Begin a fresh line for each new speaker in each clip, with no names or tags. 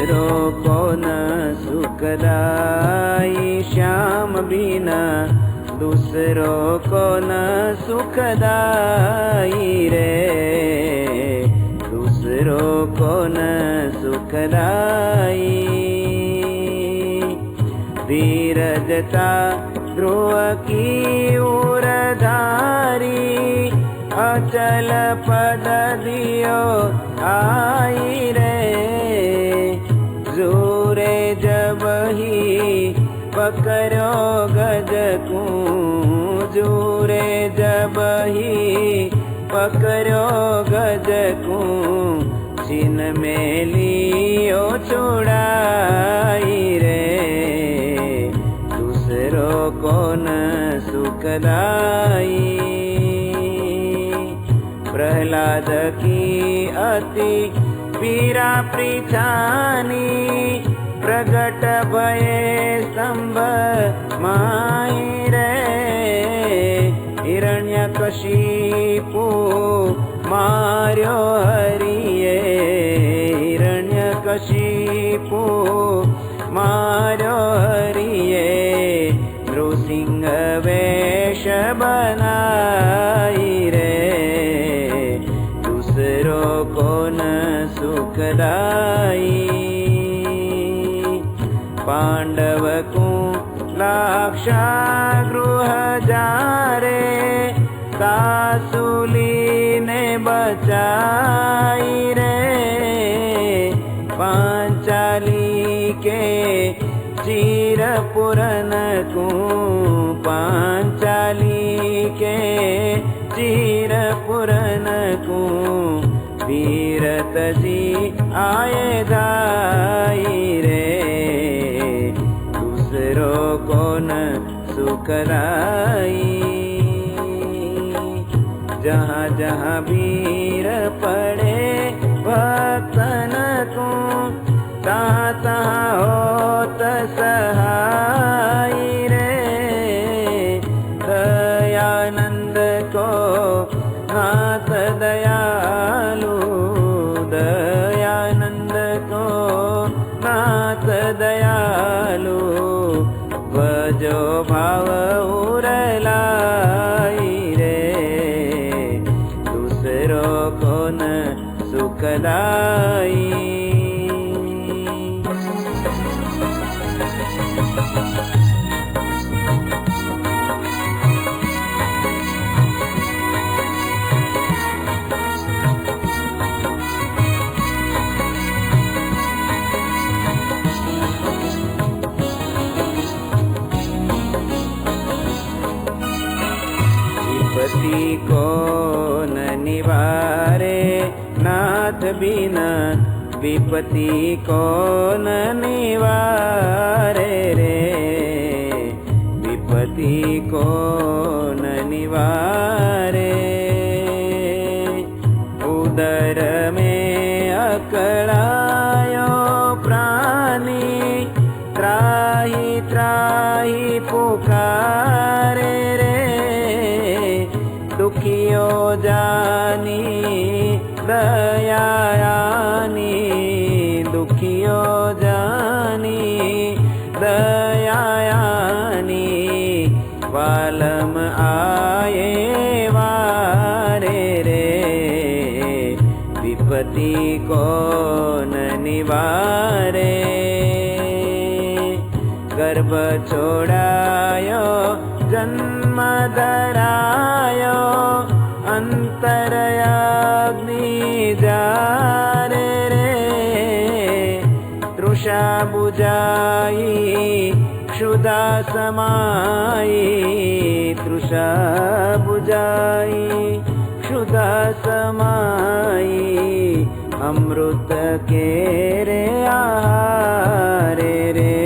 दूसरो को न सुखदाई श्याम बिना दूसरो को न सुखदाई रे? दूसरो को न सुखदाई धीरजता ध्रुव की उरधारी अचल पद दियो आई रे जोरे जब ही पकड़ो गज को जोरे जब ही पकड़ो गज चिन में लियो छुड़ाई रे। दूसरो को न सुखदाई प्रहलाद की अति पीरा पृछानी प्रगट भये स्तंभ माई रे हिरण्यकशिपु हरिये। हिरण्यकशिपु मार्यो हरिये। नृसिंह वेश बनाई रे दूसरो न सुखदाई पांडव को लाक्षा गृह बचाई रे। चीर पुरन को पांचाली के चीर पुरन को वीरत जी आए दाई रे न जहाँ वीर पड़े भक्तन को तहाँ तहाँ विपत्ति को निवारे नाथ बिना विपत्ति को न निवारे रे? विपत्ति को न निवारे गर्भ छोड़ायो जन्म धरायो अंतरयाग्नि जारे रे। तृषा बुझाई क्षुधा समाई तृषा बुझाई क्षुधा समाई अमृत के रे आहारे रे।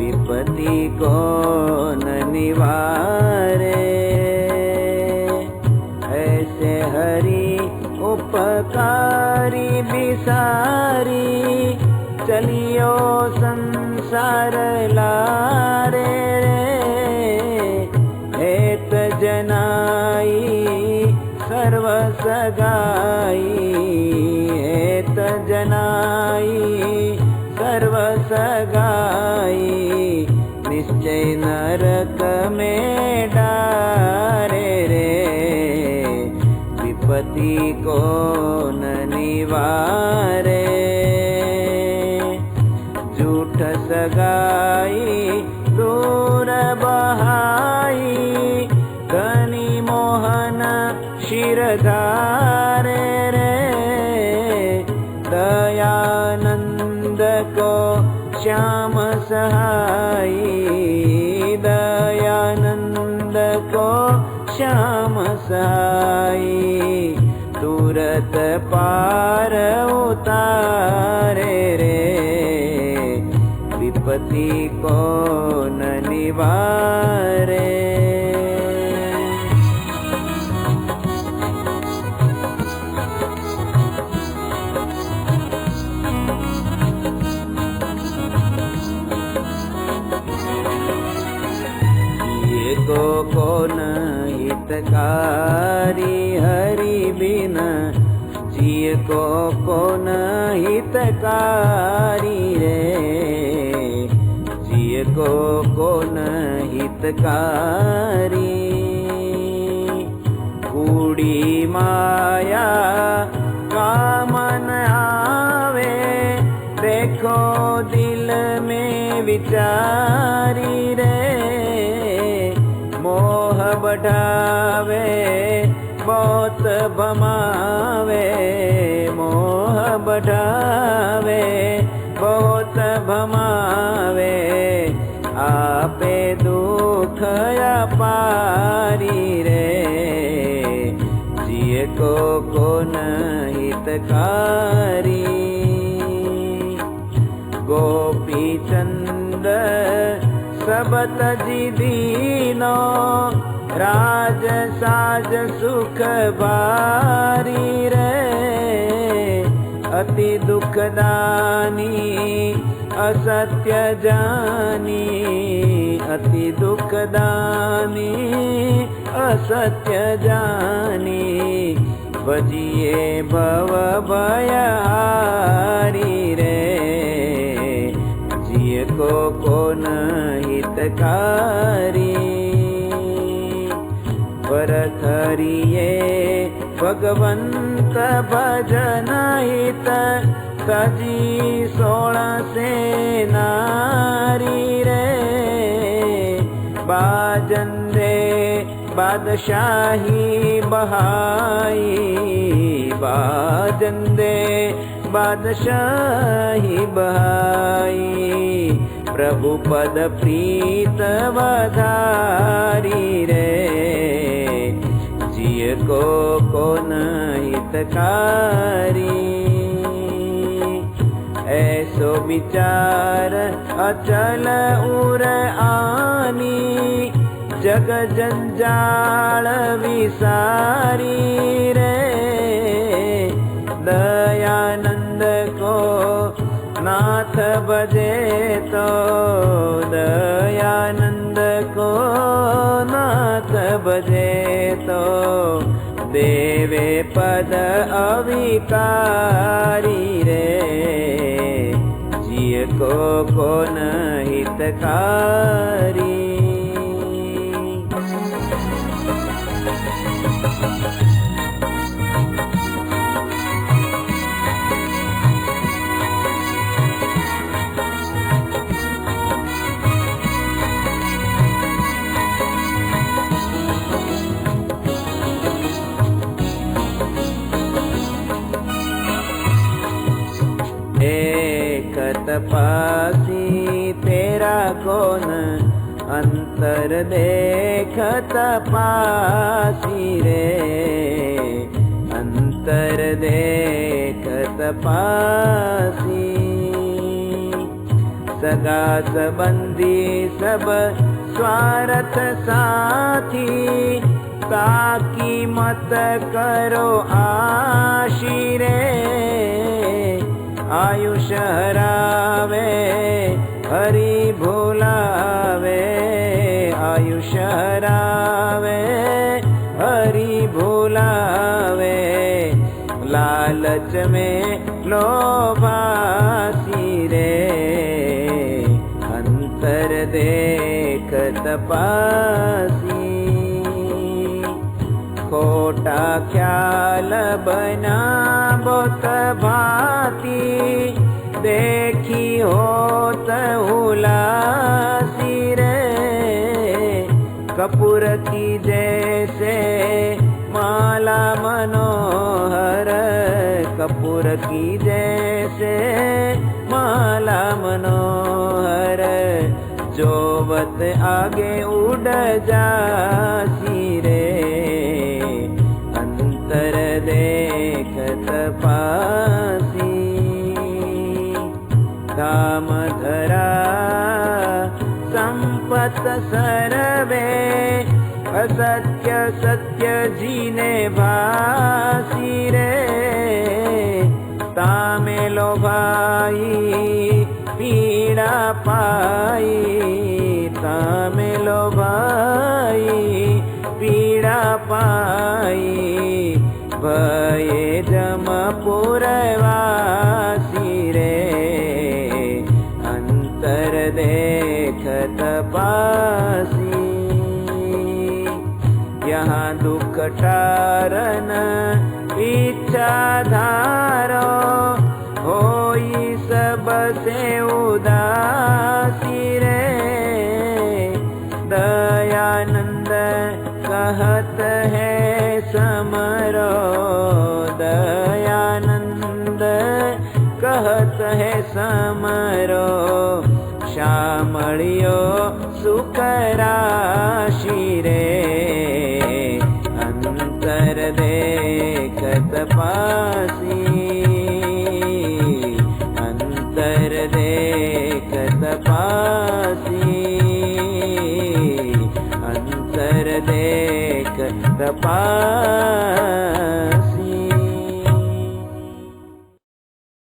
विपत्ति को न ऐसे हरि उपकारी बिसारी चलियो संसार लारे हेत जनाई सर्व सगाई निश्चय रे। विपत्ति को न निवारे। झूठ सगाई तुरत पार उतारे रे। विपत्ति को न निवारे। ये को कौन हितकारी हरि बिन जिय को कौन हितकारी रे। जिय को कौन हितकारी। कूड़ी माया कामन आवे, देखो दिल में विचारी रे। मोह बढ़ावे बहुत भमावे मोह बढ़ावे बहुत भमावे आपे दुख पारी रे। जिय को हितकारी। गोपी चंद सब तजी दीनो राज साज सुख बारी रे अति दुखदानी असत्य जानी अति दुखदानी असत्य जानी बजिए भव भयहारी रे जिय को कौन हितकारी परथरिये भगवन्त भजन हित सजी सोळ रे बाजन्दे बादशाही बहाई। बाजन्दे बादशाही बहाई। प्रभु पद प्रीत वधारी रे को कौन हितकारी? ऐसो विचार अचल उर आनी जग जंजाल विसारी रे। दयानंद को नाथ बजे तो दयानंद देवे पद अविकारी रे। जिय को कौन हितकारी तपासी तेरा कौन? अंतर देखत पासी रे। अंतर देखत पासी। सगा संबंधी सब स्वार्थ साथी। ताकी मत करो आशी रे आयुष हरावे हरि भुलावे आयुष हरावे हरि भुलावे। लालच में अंतर देख तपासी खोटा ख्याल बना बोत भाती। देखी होत उलासी रे। कपूर की जैसे माला मनोहर। कपूर की जैसे माला मनोहर। जोवत आगे उड़ जासी। देखत पासी काम धरा संपत सरवे असत्य सत्य जीने भासी रे। तामे लो भाई पीड़ा पाई। तामे लो पीड़ा पाई। भये जम पुरवासी रे। अंतर देखत पासी। यहाँ टारन इच्छा धारो होई सब से उदासी